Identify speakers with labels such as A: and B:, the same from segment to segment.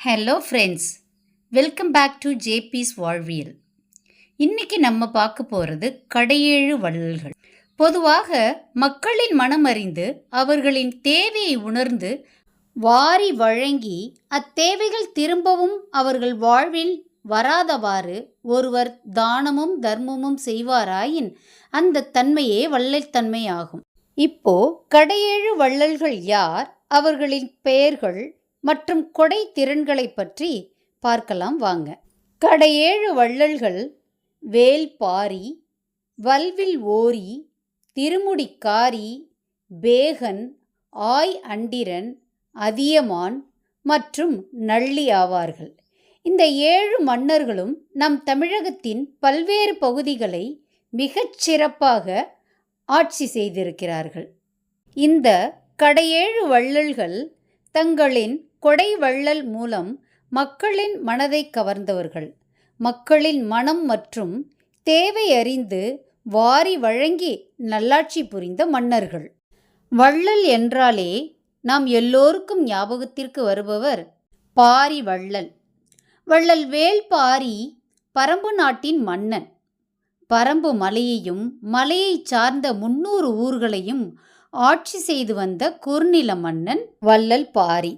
A: Hello friends welcome back to JB's வாழ்வியல் இன்னைக்கு நம்ம பார்க்க போகிறது கடையேழு வள்ளல்கள். பொதுவாக மக்களின் மனம் அறிந்து அவர்களின் தேவையை உணர்ந்து வாரி வழங்கி அத்தேவைகள் திரும்பவும் அவர்கள் வாழ்வில் வராதவாறு ஒருவர் தானமும் தர்மமும் செய்வாராயின் அந்த தன்மையே வள்ளல் தன்மையாகும். இப்போ கடையேழு வள்ளல்கள் யார்? அவர்களின் பெயர்கள் மற்றும் கொடை திறன்களை பற்றி பார்க்கலாம் வாங்க. கடையேழு வள்ளல்கள் வேல்பாரி வல்வில் ஓரி திருமுடிக்காரி பேகன் ஆய் அண்டிரன் அதியமான் மற்றும் நள்ளி ஆவார்கள். இந்த ஏழு மன்னர்களும் நம் தமிழகத்தின் பல்வேறு பகுதிகளை மிகச் சிறப்பாக ஆட்சி செய்திருக்கிறார்கள். இந்த கடையேழு வள்ளல்கள் தங்களின் கொடை வள்ளல் மூலம் மக்களின் மனதை கவர்ந்தவர்கள். மக்களின் மனம் மற்றும் தேவை அறிந்து வாரி வழங்கி நல்லாட்சி புரிந்த மன்னர்கள். வள்ளல் என்றாலே நாம் எல்லோருக்கும் ஞாபகத்திற்கு வருபவர் பாரி வள்ளல் வள்ளல் வேல்பாரி பரம்பு நாட்டின் மன்னன். பரம்பு மலையையும் மலையைச் சார்ந்த முன்னூறு ஊர்களையும் ஆட்சி செய்து வந்த குறுநில மன்னன் வள்ளல் பாரி.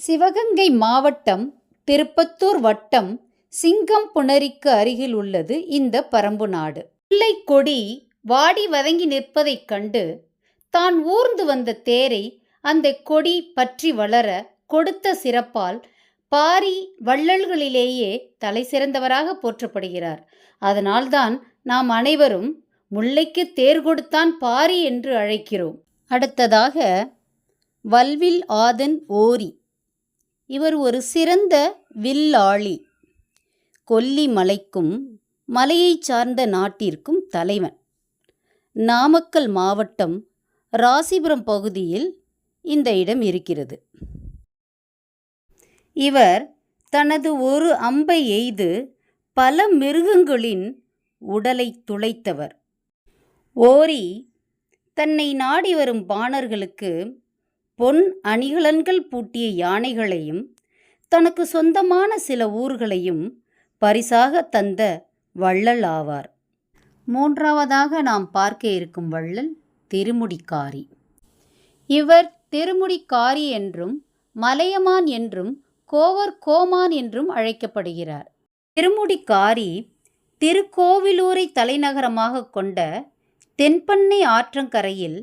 A: சிவகங்கை மாவட்டம் திருப்பத்தூர் வட்டம் சிங்கம் புணரிக்கு அருகில் உள்ளது இந்த பரம்பு நாடு. பிள்ளை கொடி வாடி வதங்கி நிற்பதைக் கண்டு தான் ஊர்ந்து வந்த தேரை அந்த கொடி பற்றி வளர கொடுத்த சிறப்பால் பாரி வள்ளல்களிலேயே தலை சிறந்தவராக போற்றப்படுகிறார். அதனால்தான் நாம் அனைவரும் முல்லைக்கு தேர் கொடுத்தான் பாரி என்று அழைக்கிறோம். அடுத்ததாக வல்வில் ஆதன் ஓரி இவர் ஒரு சிறந்த வில்லாளி. கொல்லி மலைக்கும் மலையை சார்ந்த நாட்டிற்கும் தலைவன். நாமக்கல் மாவட்டம் ராசிபுரம் பகுதியில் இந்த இடம் இருக்கிறது. இவர் தனது ஒரு அம்பை எய்து பல மிருகங்களின் உடலை துளைத்தவர். ஓரி தன்னை நாடி வரும் பாணர்களுக்கு பொன் அணிகலன்கள் பூட்டிய யானைகளையும் தனக்கு சொந்தமான சில ஊர்களையும் பரிசாக தந்த வள்ளல் ஆவார். மூன்றாவதாக நாம் பார்க்க இருக்கும் வள்ளல் திருமுடிக்காரி. இவர் திருமுடிக்காரி என்றும் மலையமான் என்றும் கோவர் கோமான் என்றும் அழைக்கப்படுகிறார். திருமுடிக்காரி திருக்கோவிலூரை தலைநகரமாக கொண்ட தென்பண்ணை ஆற்றங்கரையில்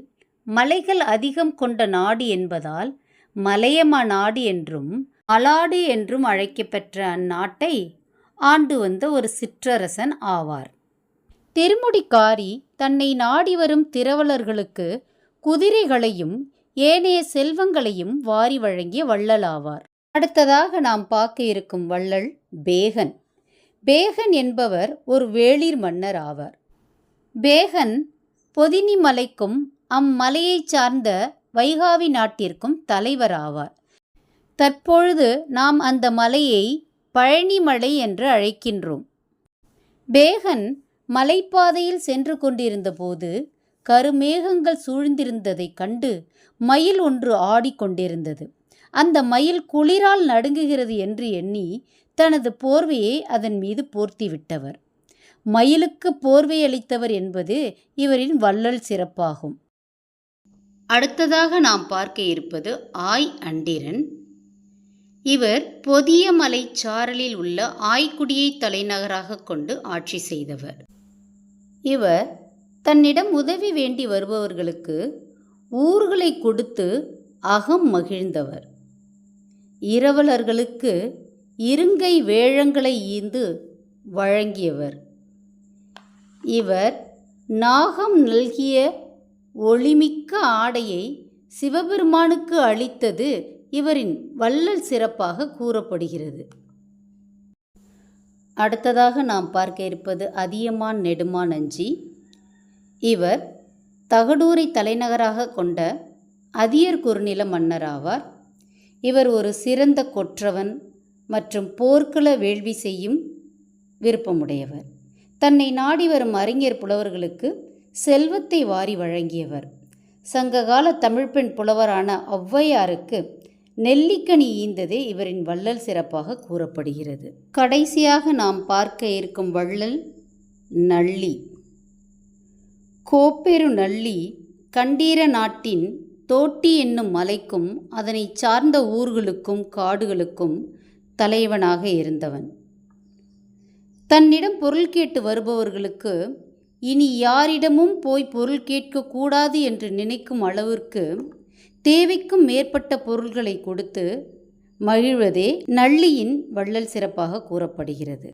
A: மலைகள் அதிகம் கொண்ட நாடு என்பதால் மலையம நாடு என்றும் அலாடு என்றும் அழைக்கப்பெற்ற அந்நாட்டை ஆண்டு வந்த ஒரு சிற்றரசன் ஆவார். திருமுடிக்காரி தன்னை நாடி வரும் திரவலர்களுக்கு குதிரைகளையும் ஏனைய செல்வங்களையும் வாரி வழங்கிய வள்ளலாவார் அடுத்ததாக நாம் பார்க்க இருக்கும் வள்ளல் பேகன். பேகன் என்பவர் ஒரு வேளிர் மன்னர் ஆவார். பேகன் பொதினி மலைக்கும் அம்மலையைச் சார்ந்த வைகாவி நாட்டிற்கும் தலைவர் ஆவார். தற்பொழுது நாம் அந்த மலையை பழனிமலை என்று அழைக்கின்றோம். பேகன் மலைப்பாதையில் சென்று கொண்டிருந்தபோது கருமேகங்கள் சூழ்ந்திருந்ததைக் கண்டு மயில் ஒன்று ஆடிக்கொண்டிருந்தது அந்த மயில் குளிரால் நடுங்குகிறது என்று எண்ணி தனது போர்வையை அதன் மீது போர்த்திவிட்டவர். மயிலுக்கு போர்வை அளித்தவர் என்பது இவரின் வள்ளல் சிறப்பாகும். அடுத்ததாக நாம் பார்க்க இருப்பது ஆய் அண்டிரன். இவர் பொதிய மலை சாரலில் உள்ள ஆய்க்குடியை தலைநகராக கொண்டு ஆட்சி செய்தவர். இவர் தன்னிடம் உதவி வேண்டி வருபவர்களுக்கு ஊர்களை கொடுத்து அகம் மகிழ்ந்தவர். இரவலர்களுக்கு இருங்கை வேழங்களை ஈந்து வழங்கியவர். இவர் நாகம் நல்கிய ஒளிமிக்க ஆடையை சிவபெருமானுக்கு அளித்தது இவரின் வள்ளல் சிறப்பாக கூறப்படுகிறது. அடுத்ததாக நாம் பார்க்க இருப்பது அதியமான் நெடுமான் அஞ்சி. இவர் தகடூரை தலைநகராக கொண்ட அதியர் குறுநில மன்னர் ஆவார். இவர் ஒரு சிறந்த கொற்றவன் மற்றும் போர்க்கள வேள்வி செய்யும் விருப்பமுடையவர். தன்னை நாடி வரும் அறிஞர் புலவர்களுக்கு செல்வத்தை வாரி வழங்கியவர். சங்ககால தமிழ்ப்பெண் புலவரான ஔவையாருக்கு நெல்லிக்கனி ஈந்ததே இவரின் வள்ளல் சிறப்பாக கூறப்படுகிறது. கடைசியாக நாம் பார்க்க இருக்கும் வள்ளல் நள்ளி. கோப்பெரு நள்ளி கண்டீர நாட்டின் தோட்டி என்னும் மலைக்கும் அதனைச் சார்ந்த ஊர்களுக்கும் காடுகளுக்கும் தலைவனாக இருந்தவன். தன்னிடம் பொருள் கேட்டு வருபவர்களுக்கு இனி யாரிடமும் போய் பொருள் கேட்கக்கூடாது என்று நினைக்கும் அளவிற்கு தேவைக்கும் மேற்பட்ட பொருள்களை கொடுத்து மகிழ்வதே நள்ளியின் வள்ளல் சிறப்பாக கூறப்படுகிறது.